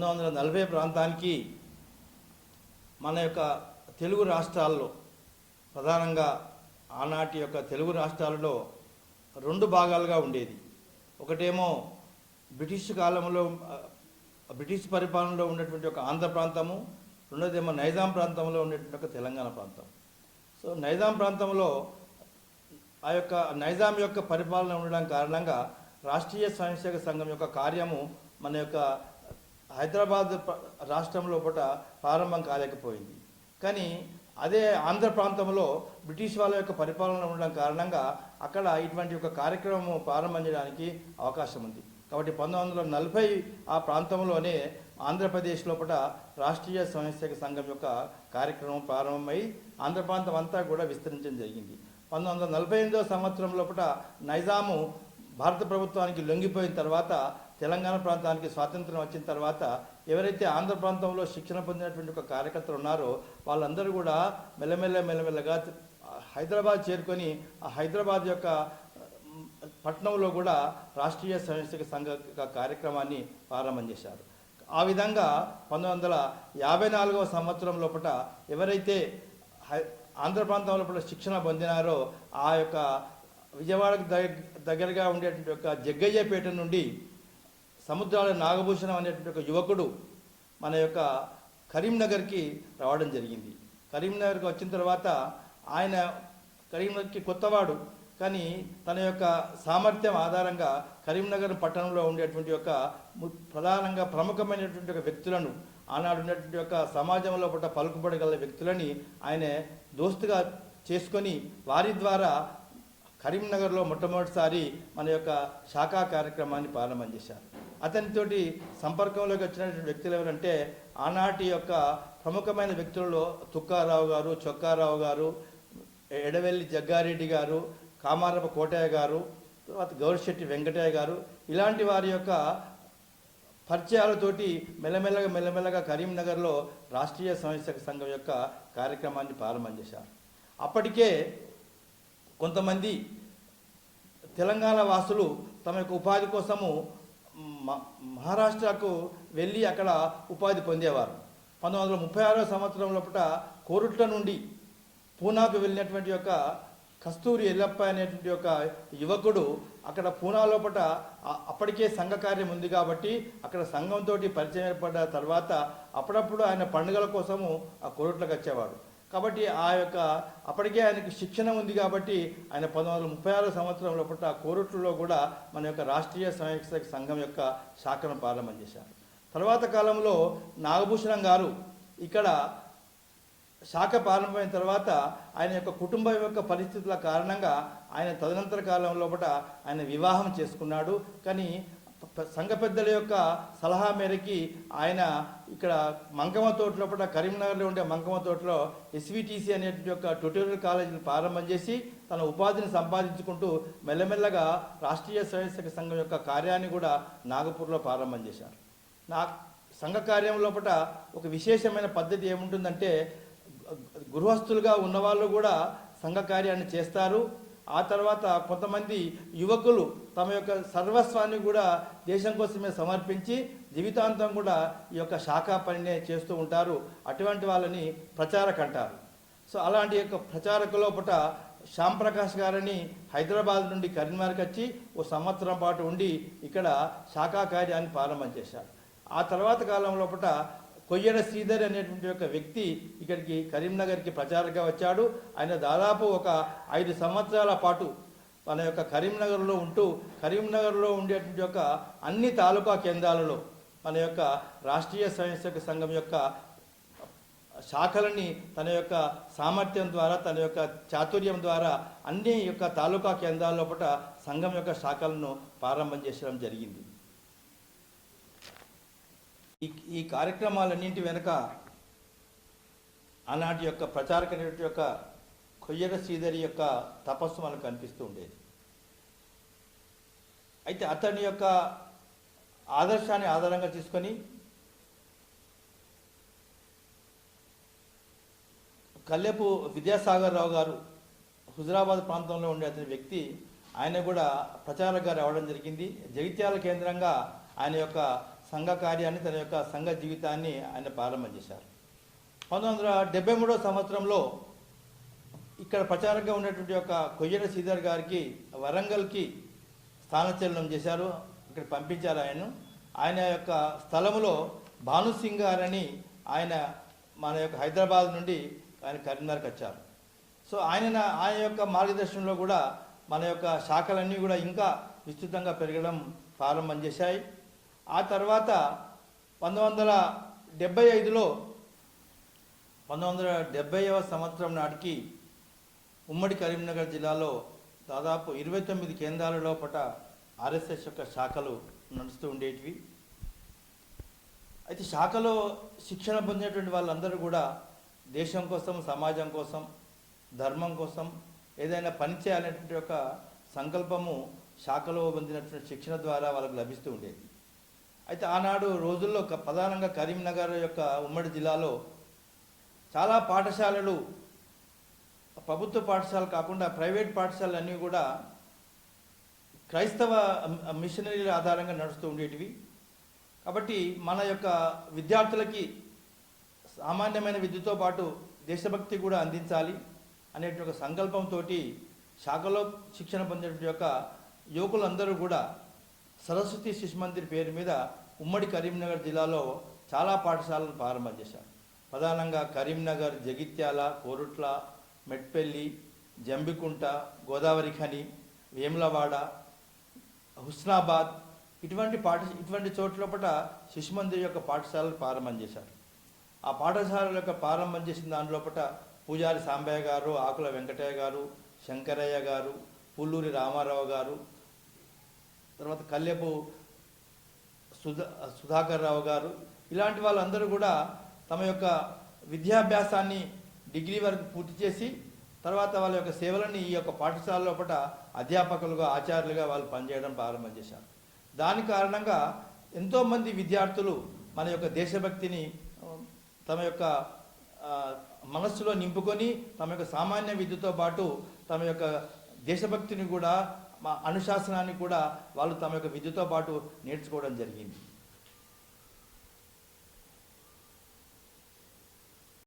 పంతొమ్మిది వందల నలభై ప్రాంతానికి మన యొక్క తెలుగు రాష్ట్రాల్లో ప్రధానంగా ఆనాటి యొక్క తెలుగు రాష్ట్రాలలో రెండు భాగాలుగా ఉండేది. ఒకటేమో బ్రిటిష్ కాలంలో బ్రిటిష్ పరిపాలనలో ఉన్నటువంటి ఒక ఆంధ్ర ప్రాంతము రెండోదేమో నైజాం ప్రాంతంలో ఉండేటువంటి ఒక తెలంగాణ ప్రాంతం. సో నైజాం ప్రాంతంలో ఆ యొక్క నైజాం యొక్క పరిపాలన ఉండడం కారణంగా రాష్ట్రీయ స్వయంసేవక సంఘం యొక్క కార్యము మన యొక్క హైదరాబాద్ రాష్ట్రంలో పూట ప్రారంభం కాలేకపోయింది. కానీ అదే ఆంధ్ర ప్రాంతంలో బ్రిటిష్ వాళ్ళ యొక్క పరిపాలన ఉండడం కారణంగా అక్కడ ఇటువంటి ఒక కార్యక్రమం ప్రారంభం చేయడానికి అవకాశం ఉంది. కాబట్టి పంతొమ్మిది వందల నలభై ఆ ప్రాంతంలోనే ఆంధ్రప్రదేశ్ లోపల రాష్ట్రీయ స్వయంసేవక సంఘం యొక్క కార్యక్రమం ప్రారంభమై ఆంధ్ర ప్రాంతం అంతా కూడా విస్తరించడం జరిగింది. పంతొమ్మిది వందల నలభై ఎనిమిదో సంవత్సరం లోపల నైజాము భారత ప్రభుత్వానికి లొంగిపోయిన తర్వాత తెలంగాణ ప్రాంతానికి స్వాతంత్రం వచ్చిన తర్వాత ఎవరైతే ఆంధ్ర ప్రాంతంలో శిక్షణ పొందినటువంటి ఒక కార్యకర్తలు ఉన్నారో వాళ్ళందరూ కూడా మెల్లమెల్ల మెల్లమెల్లగా హైదరాబాద్ చేరుకొని ఆ హైదరాబాద్ యొక్క పట్టణంలో కూడా రాష్ట్రీయ స్వయంసేవక సంఘ యొక్క కార్యక్రమాన్ని ప్రారంభం చేశారు. ఆ విధంగా పంతొమ్మిది వందల యాభై నాలుగవ సంవత్సరం లోపల ఎవరైతే హై ఆంధ్ర ప్రాంతం లోపల శిక్షణ పొందినారో ఆ యొక్క విజయవాడకు దగ్గరగా ఉండేటువంటి యొక్క జగ్గయ్యపేట నుండి సముద్రాల నాగభూషణం అనేటువంటి ఒక యువకుడు మన యొక్క కరీంనగర్కి రావడం జరిగింది. కరీంనగర్కి వచ్చిన తర్వాత ఆయన కరీంనగర్కి కొత్తవాడు. కానీ తన యొక్క సామర్థ్యం ఆధారంగా కరీంనగర్ పట్టణంలో ఉండేటువంటి యొక్క ము- ప్రధానంగా ప్రముఖమైనటువంటి ఒక వ్యక్తులను ఆనాడు ఉన్నటువంటి యొక్క సమాజంలో పట్ల పలుకుబడగల వ్యక్తులని ఆయన దోస్తుగా చేసుకొని వారి ద్వారా కరీంనగర్లో మొట్టమొదటిసారి మన యొక్క శాఖా కార్యక్రమాన్ని ప్రారంభం చేశారు. అతనితోటి సంపర్కంలోకి వచ్చినటువంటి వ్యక్తులు ఎవరంటే ఆనాటి యొక్క ప్రముఖమైన వ్యక్తులలో తుక్కారావు గారు చొక్కారావు గారు ఎడవెల్లి జగ్గారెడ్డి గారు కామారప కోటయ్య గారు తర్వాత గౌరిశెట్టి వెంకటయ్య గారు ఇలాంటి వారి యొక్క పరిచయాలతోటి మెల్లమెల్లగా మెల్లమెల్లగా కరీంనగర్లో రాష్ట్రీయ స్వయంసేవక సంఘం యొక్క కార్యక్రమాన్ని ప్రారంభం చేశారు. అప్పటికే కొంతమంది తెలంగాణ వాసులు తమ యొక్క ఉపాధి కోసము మహారాష్ట్రకు వెళ్ళి అక్కడ ఉపాధి పొందేవారు. పంతొమ్మిది వందల ముప్పై ఆరో సంవత్సరం లోపల కోరుట్ల నుండి పూనాకు వెళ్ళినటువంటి యొక్క కస్తూరి ఎల్లప్ప అనేటువంటి ఒక యువకుడు అక్కడ పూనా లోపల అప్పటికే సంఘ కార్యం ఉంది కాబట్టి అక్కడ సంఘంతో పరిచయం ఏర్పడ్డ తర్వాత అప్పుడప్పుడు ఆయన పండుగల కోసము ఆ కోరుట్లకు వచ్చేవాడు. కాబట్టి ఆ యొక్క అప్పటికే ఆయనకు శిక్షణ ఉంది కాబట్టి ఆయన పంతొమ్మిది వందల ముప్పై ఆరో సంవత్సరం లోపల కోరుట్లలో కూడా మన యొక్క రాష్ట్రీయ స్వయంసేవక సంఘం యొక్క శాఖను ప్రారంభం చేశారు. తర్వాత కాలంలో నాగభూషణం గారు ఇక్కడ శాఖ ప్రారంభమైన తర్వాత ఆయన యొక్క కుటుంబం యొక్క పరిస్థితుల కారణంగా ఆయన తదనంతర కాలం లోపల ఆయన వివాహం చేసుకున్నాడు. కానీ సంఘ పెద్దల యొక్క సలహా మేరకి ఆయన ఇక్కడ మంకమ తోటలో లోపల కరీంనగర్లో ఉండే మంకమ తోటలో ఎస్విటిసి అనేటువంటి యొక్క ట్యూటోరియల్ కాలేజీని ప్రారంభం చేసి తన ఉపాధిని సంపాదించుకుంటూ మెల్లమెల్లగా రాష్ట్రీయ స్వయంసేవక సంఘం యొక్క కార్యాన్ని కూడా నాగపూర్లో ప్రారంభం చేశారు. నా సంఘ కార్యం లోపల ఒక విశేషమైన పద్ధతి ఏముంటుందంటే గృహస్థులుగా ఉన్నవాళ్ళు కూడా సంఘ కార్యాన్ని చేస్తారు. ఆ తర్వాత కొంతమంది యువకులు తమ యొక్క సర్వస్వాన్ని కూడా దేశం కోసమే సమర్పించి జీవితాంతం కూడా ఈ యొక్క శాఖా పనినే చేస్తూ ఉంటారు. అటువంటి వాళ్ళని ప్రచారక అంటారు. సో అలాంటి యొక్క ప్రచారక లోపల శ్యామ్ ప్రకాష్ గారని హైదరాబాద్ నుండి కరీంనగర్కి వచ్చి ఓ సంవత్సరం పాటు ఉండి ఇక్కడ శాఖా కార్యాన్ని ప్రారంభం చేశారు. ఆ తర్వాత కాలం లోపల కొయ్యడ శ్రీధర్ అనేటువంటి ఒక వ్యక్తి ఇక్కడికి కరీంనగర్కి ప్రచారంగా వచ్చాడు. ఆయన దాదాపు ఒక ఐదు సంవత్సరాల పాటు మన యొక్క కరీంనగర్లో ఉంటూ కరీంనగర్లో ఉండేటువంటి యొక్క అన్ని తాలూకా కేంద్రాలలో మన యొక్క రాష్ట్రీయ స్వయంసేవక సంఘం యొక్క శాఖలని తన యొక్క సామర్థ్యం ద్వారా తన యొక్క చాతుర్యం ద్వారా అన్ని యొక్క తాలూకా కేంద్రాల లోపల సంఘం యొక్క శాఖలను ప్రారంభం చేసడం జరిగింది. ఈ ఈ కార్యక్రమాలన్నింటి వెనుక ఆనాటి యొక్క ప్రచారక యొక్క కొయ్యర శ్రీధరి యొక్క తపస్సు మనకు కనిపిస్తూ ఉండేది. అయితే అతని యొక్క ఆదర్శాన్ని ఆధారంగా తీసుకొని కల్లెపు విద్యాసాగర్ రావు గారు హుజరాబాద్ ప్రాంతంలో ఉండే అతని వ్యక్తి ఆయన కూడా ప్రచారకగా రావడం జరిగింది. జగిత్యాల కేంద్రంగా ఆయన యొక్క సంఘ కార్యాన్ని తన యొక్క సంఘ జీవితాన్ని ఆయన ప్రారంభం చేశారు. పంతొమ్మిది వందల డెబ్బై మూడో సంవత్సరంలో ఇక్కడ ప్రచారంగా ఉన్నటువంటి యొక్క కొయ్యర శ్రీధర్ గారికి వరంగల్కి స్థానచలనం చేశారు. ఇక్కడ పంపించారు ఆయనను. ఆయన యొక్క స్థలములో భానుసింగ్ గారని ఆయన మన యొక్క హైదరాబాద్ నుండి ఆయన కరీంనగర్కి వచ్చారు. సో ఆయన ఆయన యొక్క మార్గదర్శనంలో కూడా మన యొక్క శాఖలన్నీ కూడా ఇంకా విస్తృతంగా పెరగడం ప్రారంభం చేశాయి. ఆ తర్వాత పంతొమ్మిది వందల డెబ్బై ఐదులో పంతొమ్మిది వందల డెబ్బైవ సంవత్సరం నాటికి ఉమ్మడి కరీంనగర్ జిల్లాలో దాదాపు ఇరవై తొమ్మిది కేంద్రాల లోపల ఆర్ఎస్ఎస్ యొక్క శాఖలు నడుస్తూ ఉండేటివి. అయితే శాఖలో శిక్షణ పొందినటువంటి వాళ్ళందరూ కూడా దేశం కోసం సమాజం కోసం ధర్మం కోసం ఏదైనా పని చేయాలనేటువంటి ఒక సంకల్పము శాఖలో పొందినటువంటి శిక్షణ ద్వారా వాళ్ళకు లభిస్తూ ఉండేది. అయితే ఆనాడు రోజుల్లో ప్రధానంగా కరీంనగర్ యొక్క ఉమ్మడి జిల్లాలో చాలా పాఠశాలలు ప్రభుత్వ పాఠశాల కాకుండా ప్రైవేట్ పాఠశాలలు అన్నీ కూడా క్రైస్తవ మిషనరీల ఆధారంగా నడుస్తూ ఉండేటివి. కాబట్టి మన యొక్క విద్యార్థులకి సామాన్యమైన విద్యతో పాటు దేశభక్తి కూడా అందించాలి అనేటువంటి ఒక సంకల్పంతో శాఖలో శిక్షణ పొందినటువంటి యొక్క యువకులందరూ కూడా సరస్వతి శిశు మందిర్ పేరు మీద ఉమ్మడి కరీంనగర్ జిల్లాలో చాలా పాఠశాలను ప్రారంభం చేశారు. ప్రధానంగా కరీంనగర్ జగిత్యాల కోరుట్ల మెట్పల్లి జంబికుంట గోదావరి ఖని వేములవాడ హుస్నాబాద్ ఇటువంటి పాఠ ఇటువంటి చోట్ల శిశు మందిర్ యొక్క పాఠశాలలు ప్రారంభం చేశారు. ఆ పాఠశాలల యొక్క ప్రారంభం చేసిన దానిలోపట పూజారి సాంబయ్య గారు ఆకుల వెంకటయ్య గారు శంకరయ్య గారు పుల్లూరి రామారావు గారు తర్వాత కల్లెపు సుధా సుధాకర్ రావు గారు ఇలాంటి వాళ్ళందరూ కూడా తమ యొక్క విద్యాభ్యాసాన్ని డిగ్రీ వరకు పూర్తి చేసి తర్వాత వాళ్ళ యొక్క సేవలని ఈ యొక్క పాఠశాల లోపల అధ్యాపకులుగా ఆచార్యులుగా వాళ్ళు పనిచేయడం ప్రారంభం చేశారు. దాని కారణంగా ఎంతోమంది విద్యార్థులు మన యొక్క దేశభక్తిని తమ యొక్క మనస్సులో నింపుకొని తమ యొక్క సామాన్య విద్యతో పాటు తమ యొక్క దేశభక్తిని కూడా మా అనుశాసనాన్ని కూడా వాళ్ళు తమ యొక్క విద్యతో పాటు నేర్చుకోవడం జరిగింది.